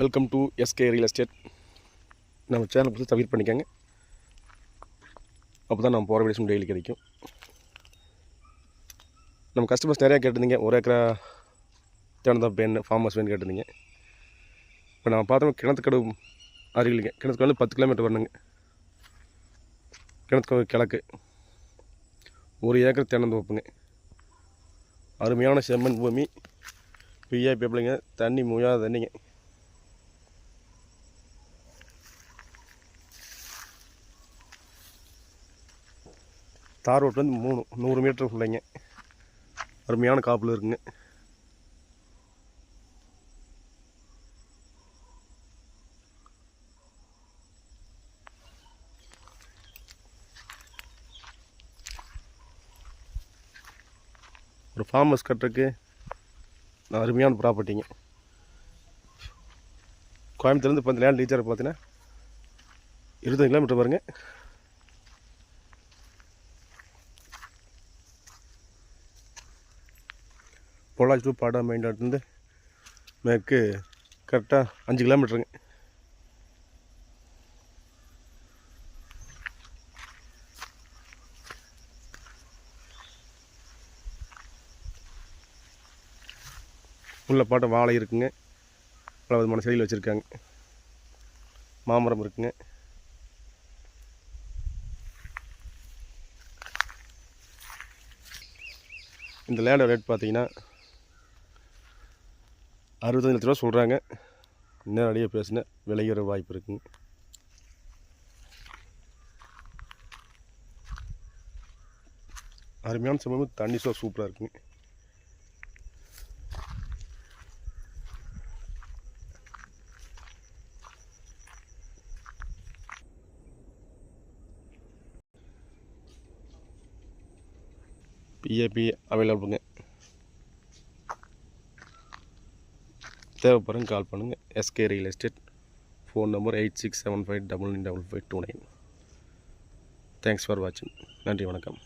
Welcome to SK real estate நம்ம channel பற்றி subscribe பண்ணிக்கோங்க. அப்போ தான் நம்ம போகிற வீடியோஸ் டெய்லி கிடைக்கும். நம்ம கஸ்டமர்ஸ் நிறையா கேட்டிருந்தீங்க. ஒரு ஏக்கரா தேவனதா பெண் ஃபார்மர்ஸ் வேணும் கேட்டிருந்தீங்க. இப்போ நம்ம பார்த்தோம் கிணத்துக்கடு அருகிலுங்க கிணத்துக்கு வந்து பத்து கிலோமீட்டர் வரணுங்க. கிணத்துக்கு கிழக்கு. ஒரு ஏக்கர் தென்னந்தோப்புங்க அருமையான செம்மண் பூமி. பிஐ பேப்பிளுங்க தண்ணி முயாத தண்ணிங்க. தார் ரோட்லேருந்து மூணு நூறு மீட்டர் பிள்ளைங்க அருமையான காப்பில் இருக்குங்க. ஒரு ஃபார்ம் ஹவுஸ் கட்டுறதுக்கு அருமையான ப்ராப்பர்ட்டிங்க கோயம்புத்தூர்லேருந்து இப்போ அந்த லேண்ட் ரீச் பார்த்தீங்கன்னா இருபது கிலோமீட்டர் பாருங்கள் பொள்ளாச்சி டூ பாடா மெயின் மேற்கு கரெக்டாக அஞ்சு கிலோமீட்டருங்க உள்ள பாட்டை வாழை இருக்குங்க. பல விதமான செடியில் வச்சுருக்காங்க. மாமரம் இருக்குங்க. இந்த லேண்டோட ரேட் பார்த்தீங்கன்னா அறுபத்தஞ்சு லட்ச ரூபா சொல்கிறாங்க நேரடியாக பேசினேன் விளையிற வாய்ப்பு இருக்குங்க அருமையான சமயம் தண்ணி சோ சூப்பராக இருக்குங்க பிஏபி அவைலபிளுங்க தேவைப்படுங்க கால் பண்ணுங்கள் SK real estate phone number eight six seven five double nine double five two nine thanks for வாட்சிங் நன்றி வணக்கம்.